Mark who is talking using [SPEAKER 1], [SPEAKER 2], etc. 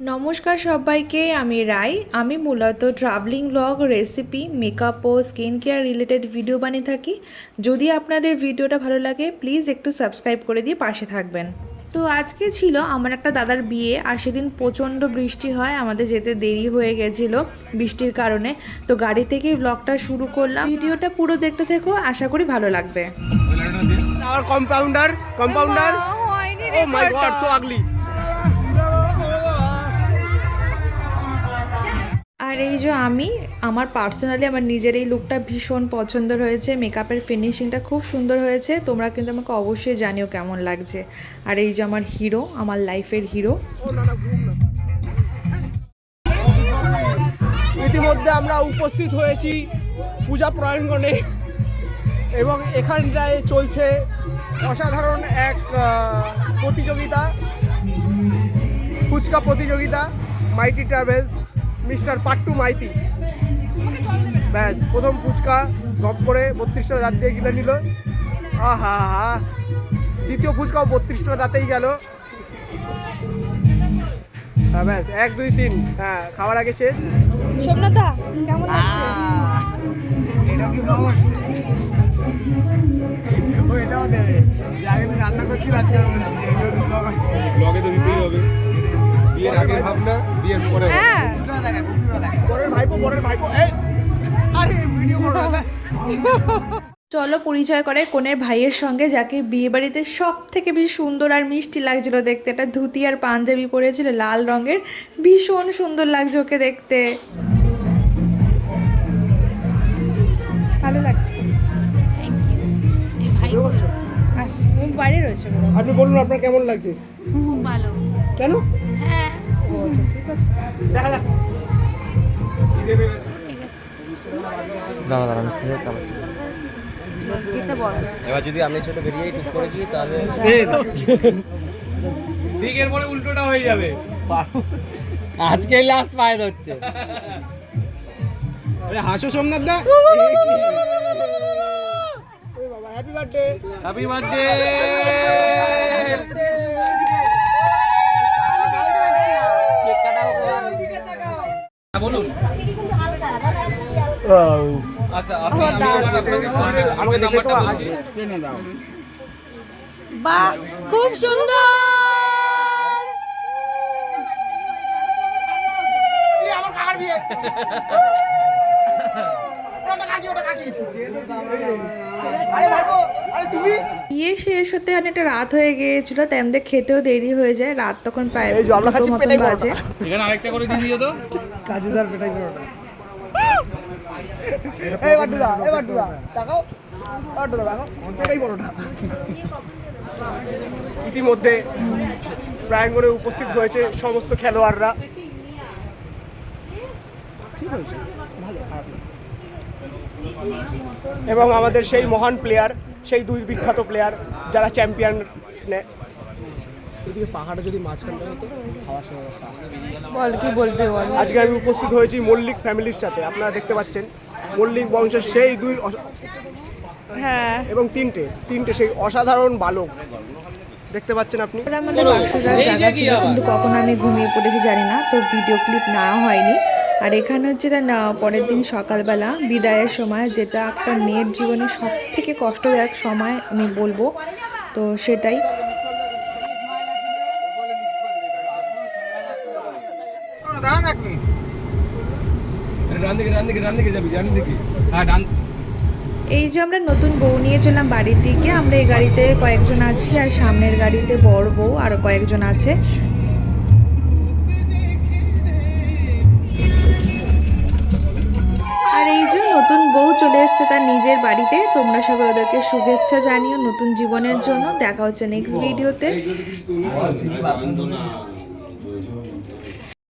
[SPEAKER 1] নমস্কার সবাইকে আমি রাই। আমি মূলত ট্রাভেলিং ব্লগ রেসিপি মেকআপ ও স্কিন কেয়ার রিলেটেড ভিডিও বানিয়ে থাকি। যদি আপনাদের ভিডিওটা ভালো লাগে প্লিজ একটু সাবস্ক্রাইব করে দিয়ে পাশে থাকবেন। তো আজকে ছিল আমার একটা দাদার বিয়ে আর সেদিন প্রচণ্ড বৃষ্টি হয় আমাদের যেতে দেরি হয়ে গেছিল বৃষ্টির কারণে। তো গাড়ি থেকেই ব্লগটা শুরু করলাম। ভিডিওটা পুরো দেখতে থেকো আশা করি ভালো লাগবে।
[SPEAKER 2] Our compounder compounder? oh my god so
[SPEAKER 1] আর এই যে আমি, আমার পার্সোনালি আমার নিজের এই লুকটা ভীষণ পছন্দ হয়েছে মেকআপের ফিনিশিংটা খুব সুন্দর হয়েছে, তোমরা কিন্তু আমাকে অবশ্যই জানিও কেমন লাগছে। আর এই যে আমার হিরো আমার লাইফের হিরো
[SPEAKER 2] ইতিমধ্যে আমরা উপস্থিত হয়েছি পূজা প্রাঙ্গণে এবং এখানটায় চলছে অসাধারণ এক প্রতিযোগিতা, ফুচকা প্রতিযোগিতা মাইটি ট্রাভেলস মিস্টার পাট্টু মাইতি। ব্যাস প্রথম ফুচকা গপ করে বত্রিশটা দাঁত দিয়ে গিলে নিল। আহা হা দ্বিতীয় ফুচকাও বত্রিশটা দাঁতেই গেল। হ্যাঁ ব্যাস এক দুই তিন। হ্যাঁ খাবার আগে শেষ।
[SPEAKER 3] সোমনাথা কেমন লাগছে?
[SPEAKER 2] এটা কি ব্লগ হচ্ছে ও এটাও দেবে আগে রান্না করছিল আজকে ব্লগ
[SPEAKER 4] তো দিতেই হবে। বিয়ের আগে ভাবনা বিয়ের পরে
[SPEAKER 3] হ্যাঁ।
[SPEAKER 2] পরের ভাইপো পরের ভাইপো এই আরে ভিডিও করো
[SPEAKER 1] চলো পরিচয় করে কোনের ভাইয়ের সঙ্গে যাকে বিয়ে বাড়িতে সব থেকে বেশি সুন্দর আর মিষ্টি লাগছিল দেখতে। একটা ধুতি আর পাঞ্জাবি পরেছিল লাল রঙের। ভীষণ সুন্দর লাগছে ওকে দেখতে।
[SPEAKER 3] ভালো লাগছে? বাইরে রয়েছে।
[SPEAKER 2] আপনি বলুন আপনার কেমন লাগছে?
[SPEAKER 3] খুব ভালো।
[SPEAKER 2] কেন? আচ্ছা ঠিক আছে দেখা যাক
[SPEAKER 4] দাঁড়া দাঁড়া আমি ঠিক এবার যদি আমি ছোট বেরিয়েই টুক করেছি তাহলে ঠিক এরপরে উল্টোটা হয়ে যাবে আজকেই লাস্ট পায়ে ধরছে
[SPEAKER 2] আরে হাসো সোমনাথ দা হ্যাপি বার্থডে
[SPEAKER 4] হ্যাপি বার্থডে বলুন। আচ্ছা আপনি আপনাকে ফোনের আমাকে নাম্বারটা বলছি।
[SPEAKER 3] বাহ খুব সুন্দর।
[SPEAKER 2] আমার কাকার বিয়ে। ওটা কাকি ওটা কাকি। আরে ভাইপো আরে তুমি?
[SPEAKER 1] বিয়ে শেষ হতে অনেকটা রাত হয়ে গিয়েছিল তাই আমাদের খেতেও দেরি হয়ে যায়। রাত তখন প্রায় বাজে।
[SPEAKER 4] এখানে আরেকটা করে দিয়ে দিও তো।
[SPEAKER 2] কাজুদার পেটাই পরোটা এই বাটুদা এই বাটুদা তাকাও। বাটুদা তাকাও। পেটাই পরোটা ইতিমধ্যে প্রাঙ্গণে উপস্থিত হয়েছে সমস্ত খেলোয়াড়রা। এবং আমাদের সেই মহান প্লেয়ার সেই দুই বিখ্যাত প্লেয়ার যারা চ্যাম্পিয়ন নেয় এদিকে পাহাড়ে যদি মাঝখানটা হতো হাওয়ার সময়
[SPEAKER 1] বল কি বলবে বল?
[SPEAKER 2] আজকে আমি উপস্থিত হয়েছি মল্লিক ফ্যামিলির সাথে আপনারা দেখতে পাচ্ছেন। মল্লিক বংশের সেই দুই অস-
[SPEAKER 1] হ্যাঁ।
[SPEAKER 2] এবং তিনটে তিনটে সেই অসাধারণ বালক। দেখতে পাচ্ছেন আপনি?
[SPEAKER 1] আমাদের বাসুরার জায়গা ছিল কিন্তু কখন আমি ঘুমিয়ে পড়েছি জানি না তো ভিডিও ক্লিপ নেওয়া হয়নি। আর এখানে হচ্ছে না পরের দিন সকালবেলা বিদায়ের সময় যেটা একটা মেয়ের জীবনে সব থেকে কষ্টদায়ক সময় আমি বলব তো সেটাই।
[SPEAKER 4] ডান দিকে ডান দিকে ডান দিকে যাবি ডান দিকে। হ্যাঁ ডান।
[SPEAKER 1] এই যে আমরা নতুন বউ নিয়ে চললাম বাড়ির দিকে আমরা এই গাড়িতে কয়েকজন আছি আর সামনের গাড়িতে বড় বউ আরও কয়েকজন আছে। আর এই যে নতুন বউ চলে এসছে তার নিজের বাড়িতে তোমরা সবাই ওদেরকে শুভেচ্ছা জানিও নতুন জীবনের জন্য। দেখা হচ্ছে নেক্সট ভিডিওতে